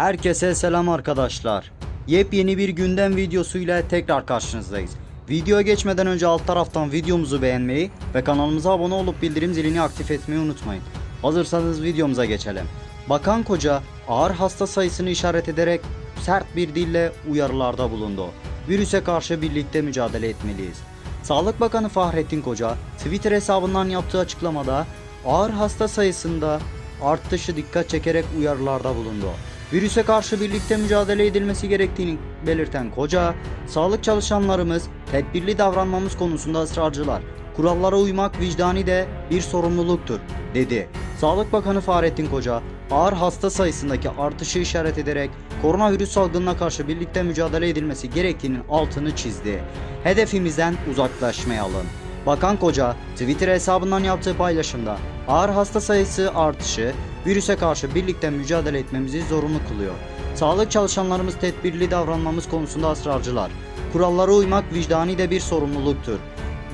Herkese selam arkadaşlar. Yepyeni bir gündem videosuyla tekrar karşınızdayız. Videoya geçmeden önce alt taraftan videomuzu beğenmeyi ve kanalımıza abone olup bildirim zilini aktif etmeyi unutmayın. Hazırsanız videomuza geçelim. Bakan Koca ağır hasta sayısını işaret ederek sert bir dille uyarılarda bulundu. Virüse karşı birlikte mücadele etmeliyiz. Sağlık Bakanı Fahrettin Koca Twitter hesabından yaptığı açıklamada ağır hasta sayısında artışı dikkat çekerek uyarılarda bulundu. Virüse karşı birlikte mücadele edilmesi gerektiğini belirten Koca, sağlık çalışanlarımız tedbirli davranmamız konusunda ısrarcılar. Kurallara uymak vicdani de bir sorumluluktur, dedi. Sağlık Bakanı Fahrettin Koca, ağır hasta sayısındaki artışı işaret ederek koronavirüs salgınına karşı birlikte mücadele edilmesi gerektiğinin altını çizdi. Hedefimizden uzaklaşmayalım. Bakan Koca Twitter hesabından yaptığı paylaşımda ağır hasta sayısı artışı virüse karşı birlikte mücadele etmemizi zorunlu kılıyor. Sağlık çalışanlarımız tedbirli davranmamız konusunda ısrarcılar. Kurallara uymak vicdani de bir sorumluluktur.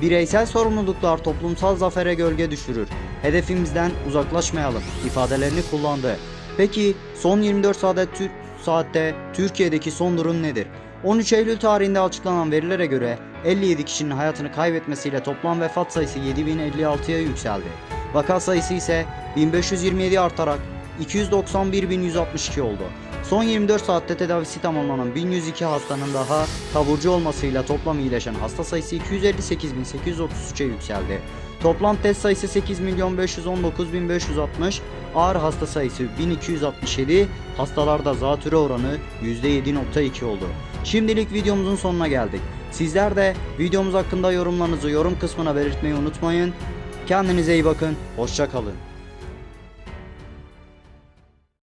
Bireysel sorumluluklar toplumsal zafere gölge düşürür. Hedefimizden uzaklaşmayalım ifadelerini kullandı. Peki son 24 saatte, saatte Türkiye'deki son durum nedir? 13 Eylül tarihinde açıklanan verilere göre 57 kişinin hayatını kaybetmesiyle toplam vefat sayısı 7056'ya yükseldi. Vaka sayısı ise 1527 artarak 291.162 oldu. Son 24 saatte tedavisi tamamlanan 1102 hastanın daha taburcu olmasıyla toplam iyileşen hasta sayısı 258.833'e yükseldi. Toplam test sayısı 8.519.560, ağır hasta sayısı 1267, hastalarda zatüre oranı %7.2 oldu. Şimdilik videomuzun sonuna geldik. Sizler de videomuz hakkında yorumlarınızı yorum kısmına belirtmeyi unutmayın. Kendinize iyi bakın, hoşça kalın.